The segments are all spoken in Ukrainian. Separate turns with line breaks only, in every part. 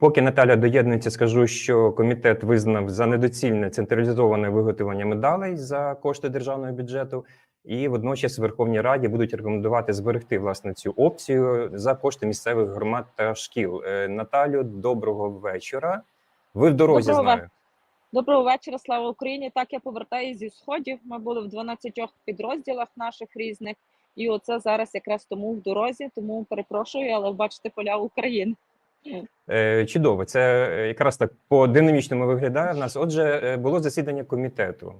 Поки Наталя доєднується, скажу, що комітет визнав за недоцільне централізоване виготовлення медалей за кошти державного бюджету, і водночас Верховній Раді будуть рекомендувати зберегти власне цю опцію за кошти місцевих громад та шкіл. Е, Наталю, доброго вечора. Ви в дорозі
Доброго
знаю.
Доброго вечора, слава Україні. Так я повертаюся зі сходів. Ми були в 12 підрозділах наших різних, і оце зараз якраз тому в дорозі. Тому перепрошую, але бачите поля України.
Е, Чудово, це е, якраз так по динамічному виглядає в нас. Отже, е, було засідання комітету.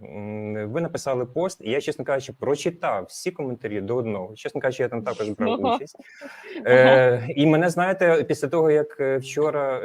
Ви написали пост, і я, чесно кажучи, прочитав всі коментарі до одного. Чесно кажучи, я там також брав участь. Е, і мене знаєте, після того як вчора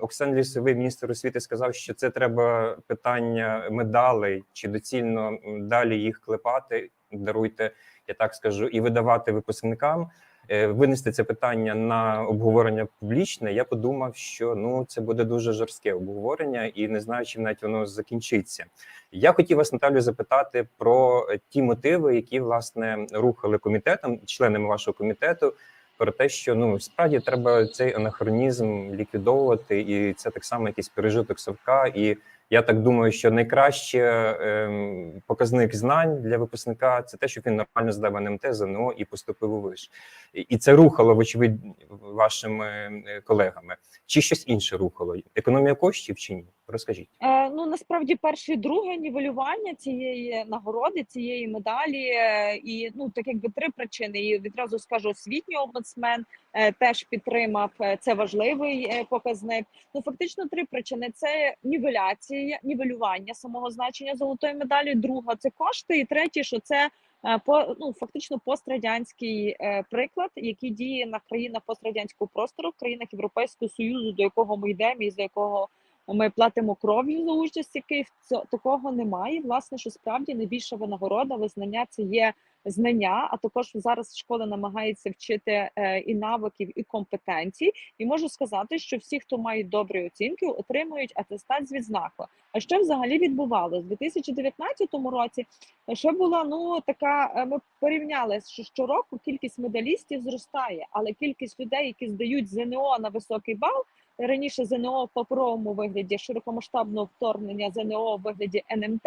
Оксан Лісовий, міністр освіти, сказав, що це треба питання медалей, чи доцільно далі їх клепати, даруйте, я так скажу, і видавати випускникам е, винести це питання на обговорення публічне, я подумав, що ну це буде дуже жорстке обговорення, і не знаю, чим навіть воно закінчиться. Я хотів вас, Наталю, запитати про ті мотиви, які власне рухали комітетом, членами вашого комітету. Про те, що ну справді треба цей анахронізм ліквідовувати, і це так само якийсь пережиток совка. І я так думаю, що найкраще ем, показник знань для випускника це те, щоб він нормально здав НМТ, ЗНО і поступив у виш. І- це рухало, вочевидь, вашими е, колегами. Чи щось інше рухало? Економія коштів чи ні? Розкажіть.
Ну насправді перше і друге нівелювання цієї нагороди, цієї медалі, і ну так якби три причини. І відразу скажу, освітній омбудсмен е, теж підтримав е, це важливий е, показник. Ну фактично три причини: це нівеляція, нівелювання самого значення золотої медалі. Друга це кошти, і третє, що це. е, По ну фактично пострадянський е, приклад, який діє на країнах пострадянського простору, в країнах Європейського союзу, до якого ми йдемо, і за якого ми платимо кров'ю за участь, який Цо- такого немає. Власне, що справді найбільша винагорода, визнання це є знання. А також зараз школа намагається вчити е, і навиків, і компетенцій. І можу сказати, що всі, хто мають добрі оцінки, отримують атестат з відзнакою. А що взагалі відбувалося? У 2019 році ще була ну така. е, Ми порівняли, що щороку кількість медалістів зростає, але кількість людей, які здають ЗНО на високий бал. Раніше ЗНО в паперовому вигляді широкомасштабного вторгнення ЗНО в вигляді НМТ.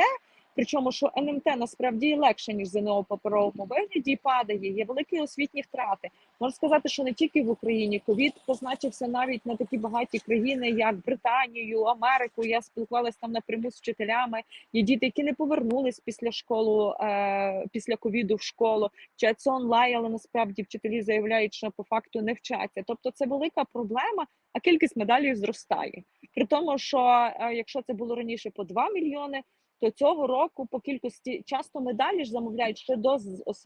Причому, що НМТ насправді легше ніж ЗНО в паперовому вигляді падає. Є великі освітні втрати. Можна сказати, що не тільки в Україні ковід позначився навіть на такі багаті країни, як Британію, Америку. Я спілкувалася там напряму з вчителями. Є діти, які не повернулись після школу, е, після ковіду в школу. Вчаться онлайн, але насправді вчителі заявляють, що по факту не вчаться. Тобто, це велика проблема, а кількість медалей зростає. При тому, що е, якщо це було раніше по 2 мільйони. То цього року по кількості часто медалі ж замовляють ще до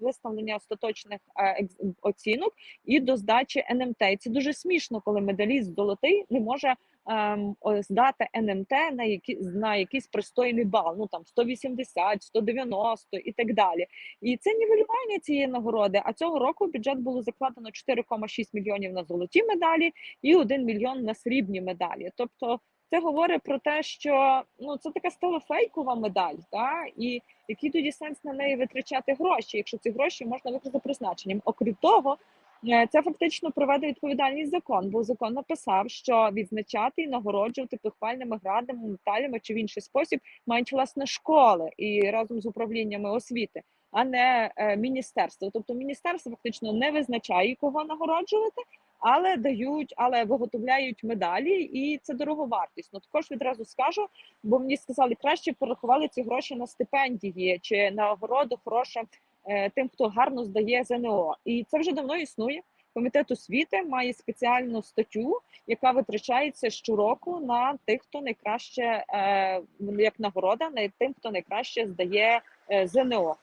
виставлення остаточних е, оцінок і до здачі НМТ. І це дуже смішно, коли медаліст золотий не може ем, здати НМТ на які на якийсь пристойний бал, ну там 180, 190 і так далі. І це нівелювання цієї нагороди. А цього року в бюджет було закладено 4,6 мільйонів на золоті медалі і 1 мільйон на срібні медалі. Тобто це говорить про те, що ну це така стала фейкова медаль, та і який тоді сенс на неї витрачати гроші, якщо ці гроші можна використати призначенням. Окрім того, е, це фактично приведе відповідальність закон, бо закон написав, що відзначати і нагороджувати похвальними градами, медалями чи в інший спосіб мають власне школи і разом з управліннями освіти. А не е, міністерство, тобто міністерство фактично не визначає кого нагороджувати, але дають, але виготовляють медалі, і це дороговартісно. Також відразу скажу, бо мені сказали, краще порахували ці гроші на стипендії чи на нагороду хороше е, тим, хто гарно здає ЗНО. І це вже давно існує. Комітет освіти має спеціальну статтю, яка витрачається щороку на тих, хто найкраще е, як нагорода, на тим, хто найкраще здає е, ЗНО.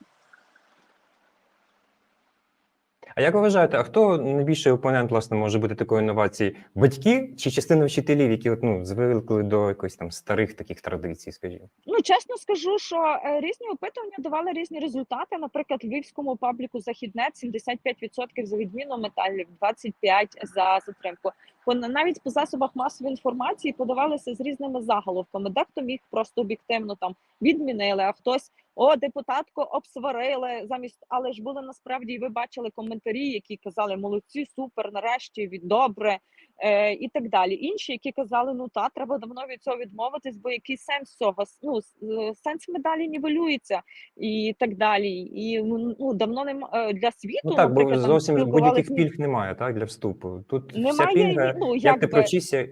А як ви вважаєте, а хто найбільший опонент власне може бути такої інновації? Батьки чи частина вчителів, які от, ну, звикли до якихось там старих таких традицій, скажімо?
Ну чесно скажу, що е, різні опитування давали різні результати. Наприклад, львівському пабліку західне 75% за відміну металів, 25% за затримку. Навіть по засобах масової інформації подавалися з різними заголовками. Дехто міг просто об'єктивно там відмінили, а хтось О, депутатку обсварили замість, але ж були насправді, і ви бачили коментарі, які казали молодці, супер, нарешті від добре е, і так далі. Інші, які казали, ну та треба давно від цього відмовитись, бо який сенс цього ну е, сенс медалі нівелюється і так далі. І ну ну, давно нема для світу.
Ну так, бо зовсім будь-яких пільг немає, так, для вступу. Тут вся
Немає,
пільга,
ну,
як ти
якби-
провчишся,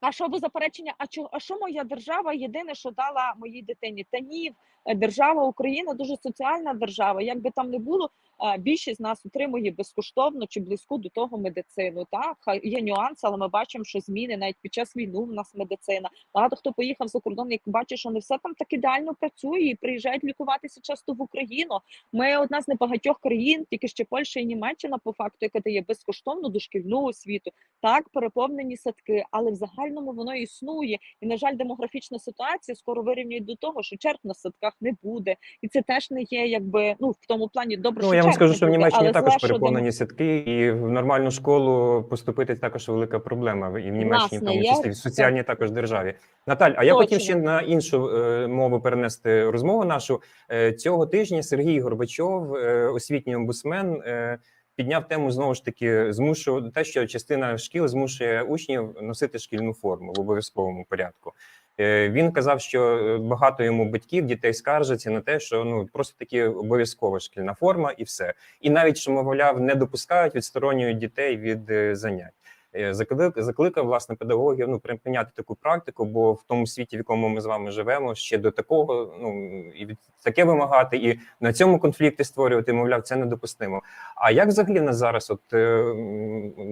А що ви заперечення? А чо, а що моя держава єдине, що дала моїй дитині? Та ні, е, держава Україна дуже соціальна держава. Як би там не було, більшість нас отримує безкоштовно чи близьку до того медицину. Так є нюанси, але ми бачимо, що зміни навіть під час війни в нас медицина. Багато хто поїхав за кордон, як бачить, що не все там так ідеально працює і приїжджають лікуватися часто в Україну. Ми одна з небагатьох країн, тільки ще Польща і Німеччина, по факту, яка дає безкоштовну дошкільну освіту. Так, переповнені садки, але в загальному воно існує. І на жаль, демографічна ситуація скоро вирівнює до того, що черг на садках не буде, і це теж не є, якби ну в тому плані добре.
Ну,
що
вам скажу, що в Німеччині також переповнені садки, і в нормальну школу поступити також велика проблема. І в Німеччині, в тому числі в соціальній також державі. Наталь, а я
Точно.
хотів ще на іншу е, мову перенести розмову нашу. Е, цього тижня Сергій Горбачов, е, освітній омбудсмен, е, підняв тему знову ж таки змушував те, що частина шкіл змушує учнів носити шкільну форму в обов'язковому порядку. Е, Він казав, що е, багато йому батьків дітей скаржаться на те, що ну просто таки обов'язкова шкільна форма, і все. І навіть що мовляв, не допускають відсторонюють дітей від е, занять. Е, Заклик, закликав власне педагогів ну припиняти таку практику, бо в тому світі, в якому ми з вами живемо, ще до такого ну і таке вимагати, і на цьому конфлікти створювати, мовляв, це недопустимо. А як взагалі в нас зараз от е,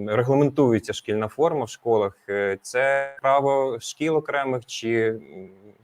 регламентується шкільна форма в школах? Е, Це право шкіл окремих чи,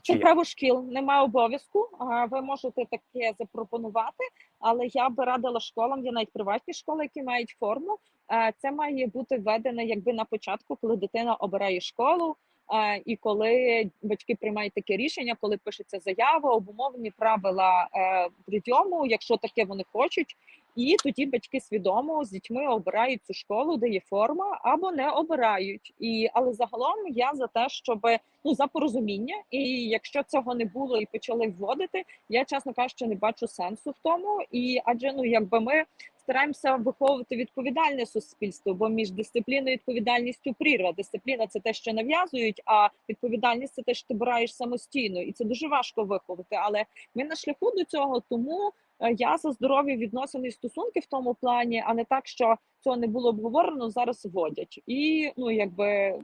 чи
право шкіл, немає обов'язку. а, Ви можете таке запропонувати, але я би радила школам, є навіть приватні школи, які мають форму. Е, Це має бути введено якби на початку, коли дитина обирає школу. е, І коли батьки приймають таке рішення, коли пишеться заява, обумовлені правила е, прийому, якщо таке вони хочуть, і тоді батьки свідомо з дітьми обирають цю школу, де є форма, або не обирають. І але загалом я за те, щоб ну за порозуміння, і якщо цього не було і почали вводити, я чесно кажучи, не бачу сенсу в тому. І адже ну якби ми стараємося виховувати відповідальне суспільство, бо між дисципліною і відповідальністю прірва. Дисципліна це те, що нав'язують, а відповідальність це те, що ти бираєш самостійно, і це дуже важко виховати. Але ми на шляху до цього, тому я за здорові відносини і стосунки в тому плані, а не так, що цього не було обговорено, зараз вводять. І ну якби е,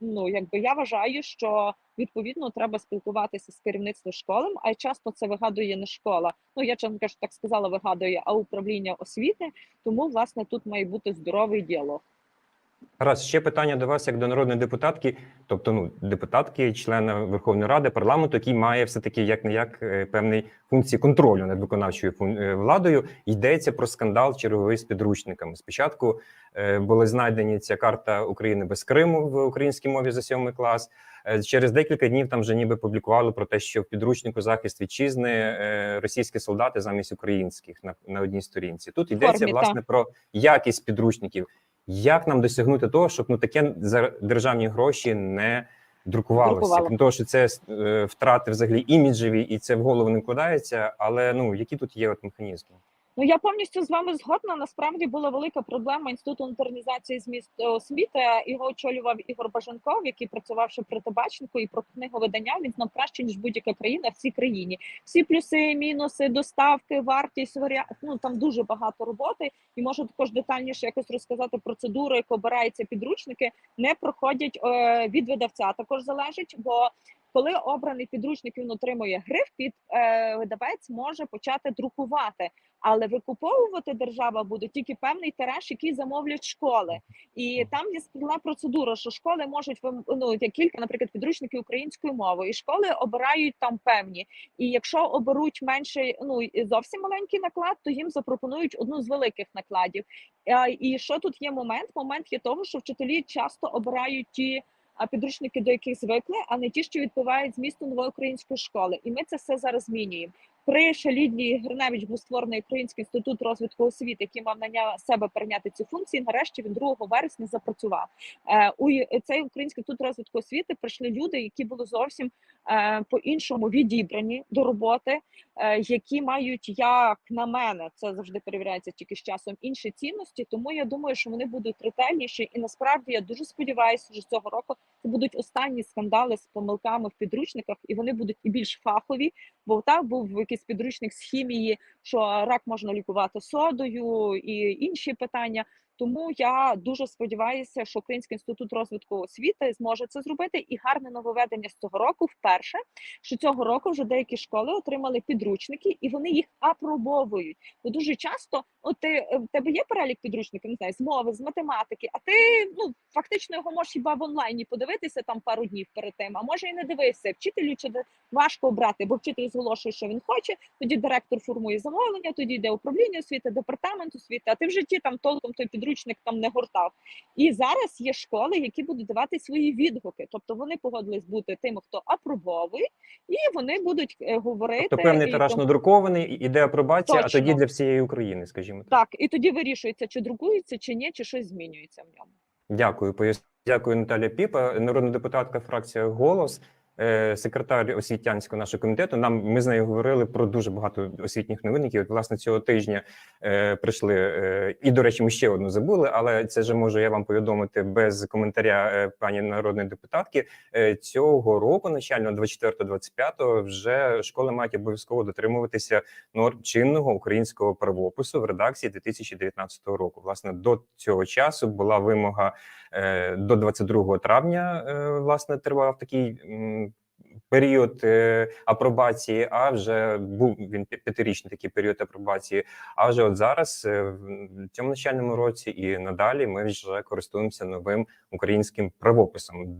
ну якби я вважаю, що відповідно треба спілкуватися з керівництвом школи, а часто це вигадує не школа. Ну я чесно кажу, так сказала, вигадує, а управління освіти. Тому власне тут має бути здоровий діалог.
Раз ще питання до вас, як до народної депутатки, тобто ну депутатки, члена Верховної Ради, парламенту, який має все таки як не як певний функції контролю над виконавчою е, владою. Йдеться про скандал черговий з підручниками. Спочатку е, були знайдені ця карта України без Криму в українській мові за сьомий клас. Е, Через декілька днів там вже ніби публікували про те, що в підручнику захист вітчизни е, російські солдати замість українських на, на одній сторінці. Тут йдеться
Формі,
власне про якість підручників. Як нам досягнути того, щоб ну таке за державні гроші не друкувалося?
Друкувало.
Крім того, що це е, втрати взагалі іміджеві, і це в голову не вкладається. Але ну які тут є от механізми?
Ну я повністю з вами згодна. Насправді була велика проблема інституту інтернізації зміст освіти. Його очолював Ігор Баженков, який працював ще при табачнику і про книговидання. Він знав краще ніж будь-яка країна в цій країні. Всі плюси, мінуси, доставки, вартість. Ну там дуже багато роботи, і можу також детальніше якось розказати процедуру, як обираються підручники, не проходять е, від видавця. Також залежить, бо коли обраний підручник він отримує гриф, під е, видавець може почати друкувати, але викуповувати держава буде тільки певний тираж, який замовлять школи. І там є складна процедура, що школи можуть ну, є кілька, наприклад, підручників українською мовою, і школи обирають там певні. І якщо оберуть менше, ну зовсім маленький наклад, то їм запропонують одну з великих накладів. І що тут є момент? Момент є того, що вчителі часто обирають ті. А підручники, до яких звикли, а не ті, що відбувають змісту нової української школи, і ми це все зараз змінюємо. При Шалідній Гриневич був створений Український інститут розвитку освіти, який мав на себе перейняти ці функції. Нарешті він 2 вересня запрацював. Е, У цей Український інститут розвитку освіти прийшли люди, які були зовсім е, по-іншому відібрані до роботи, е, які мають, як на мене, це завжди перевіряється тільки з часом інші цінності. Тому я думаю, що вони будуть ретельніші, і насправді я дуже сподіваюся, що цього року це будуть останні скандали з помилками в підручниках, і вони будуть і більш фахові. Бо так був якийсь підручник з хімії, що рак можна лікувати содою і інші питання. Тому я дуже сподіваюся, що Український інститут розвитку освіти зможе це зробити. І гарне нововведення з цього року вперше, що цього року вже деякі школи отримали підручники, і вони їх апробовують. Бо дуже часто, от ти е, в тебе є перелік підручників, не знаю, з мови, з математики, а ти ну фактично його можеш хіба в онлайні подивитися там пару днів перед тим, а може і не дивишся. Вчителю чи важко обрати, бо вчитель зголошує, що він хоче. Тоді директор формує замовлення, тоді йде управління освіти, департамент освіти. А ти в житті там толком той підручник там не гортав. І зараз є школи, які будуть давати свої відгуки. Тобто вони погодились бути тими, хто апробовує, і вони будуть е, говорити.
Тобто певний тираж
тому-
надрукований, іде апробація, а тоді для всієї України, скажімо так.
Так, і тоді вирішується, чи друкується, чи ні, чи щось змінюється в ньому.
Дякую, пояс... Дякую, Наталія Піпа, народна депутатка фракція Голос, секретар освітянського нашого комітету. Нам ми з нею говорили про дуже багато освітніх новин, які от власне цього тижня е, прийшли. Е, і до речі, ми ще одну забули, але це вже можу я вам повідомити без коментаря е, пані народної депутатки. Е, цього року, начально 24-25, вже школи мають обов'язково дотримуватися норм чинного українського правопису в редакції 2019 року. Власне, до цього часу була вимога е, до 22 травня. е, Власне, тривав такий. Період е, апробації, а вже був він п'ятирічний такий період апробації. А вже от зараз, е, в цьому навчальному році і надалі, ми вже користуємося новим українським правописом.